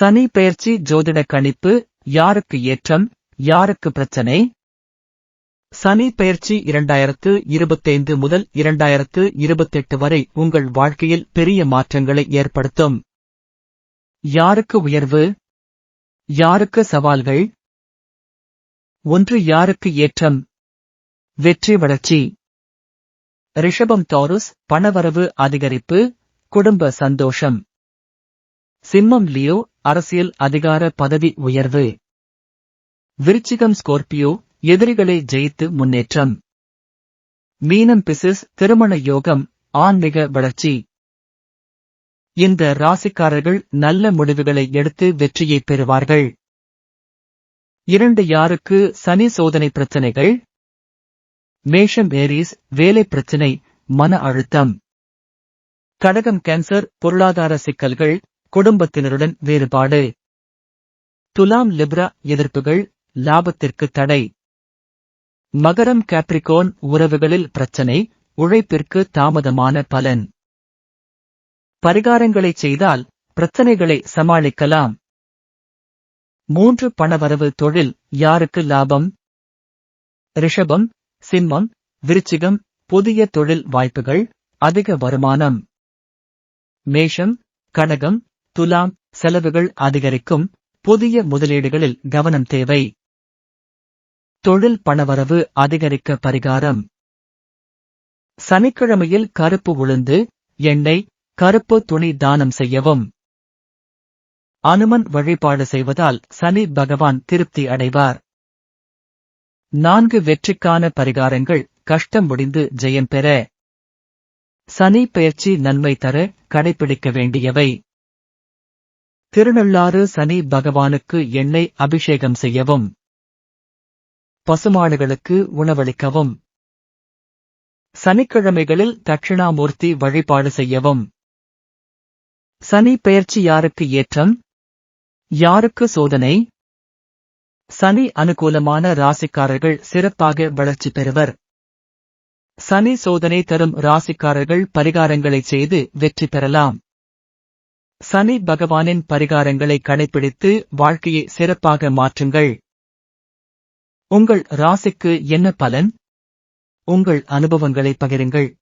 சனி பெயர்ச்சி ஜோதிட கணிப்பு யாருக்கு ஏற்றம் யாருக்கு பிரச்சனை? சனி பெயர்ச்சி இரண்டாயிரத்து இருபத்தைந்து முதல் இரண்டாயிரத்து இருபத்தெட்டு வரை உங்கள் வாழ்க்கையில் பெரிய மாற்றங்களை ஏற்படுத்தும். யாருக்கு உயர்வு? யாருக்கு சவால்கள்? ஒன்று யாருக்கு ஏற்றம்? வெற்றி வளர்ச்சி. ரிஷபம் தாருஸ் பணவரவு அதிகரிப்பு குடும்ப சந்தோஷம். சிம்மம் லியோ அரசியல் அதிகார பதவி உயர்வு. விருச்சிகம் ஸ்கோர்பியோ எதிரிகளை ஜெயித்து முன்னேற்றம். மீனம் பிசிஸ் திருமண யோகம் ஆன்மீக வளர்ச்சி. இந்த ராசிக்காரர்கள் நல்ல முடிவுகளை எடுத்து வெற்றியை பெறுவார்கள். இரண்டு யாருக்கு சனி சோதனை பிரச்சனைகள்? மேஷம் ஏரிஸ் வேலை பிரச்சனை மன அழுத்தம். கடகம் கேன்சர் பொருளாதார சிக்கல்கள் குடும்பத்தினருடன் வேறுபாடு. துலாம் லிப்ரா எதிர்ப்புகள் லாபத்திற்கு தடை. மகரம் கேப்ரிகோன் உறவுகளில் பிரச்சனை உழைப்பிற்கு தாமதமான பலன். பரிகாரங்களை செய்தால் பிரச்சனைகளை சமாளிக்கலாம். மூன்று பணவரவு தொழில் யாருக்கு லாபம்? ரிஷபம் சிம்மம் விருச்சிகம் புதிய தொழில் வாய்ப்புகள் அதிக வருமானம். மேஷம் கனகம் துலாம் செலவுகள் அதிகரிக்கும் புதிய முதலீடுகளில் கவனம் தேவை. தொழில் பணவரவு அதிகரிக்க பரிகாரம். சனிக்கிழமையில் கருப்பு உளுந்து எண்ணெய் கருப்பு துணி தானம் செய்யவும். அனுமன் வழிபாடு செய்வதால் சனி பகவான் திருப்தி அடைவார். நான்கு வெற்றிக்கான பரிகாரங்கள் கஷ்டம் முடிந்து ஜெயம் பெற. சனி பெயர்ச்சி நன்மை தர கடைபிடிக்க வேண்டியவை. திருநள்ளாறு சனி பகவானுக்கு எண்ணெய் அபிஷேகம் செய்யவும். பசுமாடுகளுக்கு உணவளிக்கவும். சனிக்கிழமைகளில் தட்சிணாமூர்த்தி வழிபாடு செய்யவும். சனி பெயர்ச்சி யாருக்கு ஏற்றம்? யாருக்கு சோதனை? சனி அனுகூலமான ராசிக்காரர்கள் சிறப்பாக வளர்ச்சி பெறுவர். சனி சோதனை தரும் ராசிக்காரர்கள் பரிகாரங்களைச் செய்து வெற்றி பெறலாம். சனி பகவானின் பரிகாரங்களை கடைபிடித்து வாழ்க்கையை சிறப்பாக மாற்றுங்கள். உங்கள் ராசிக்கு என்ன பலன்? உங்கள் அனுபவங்களை பகிருங்கள்.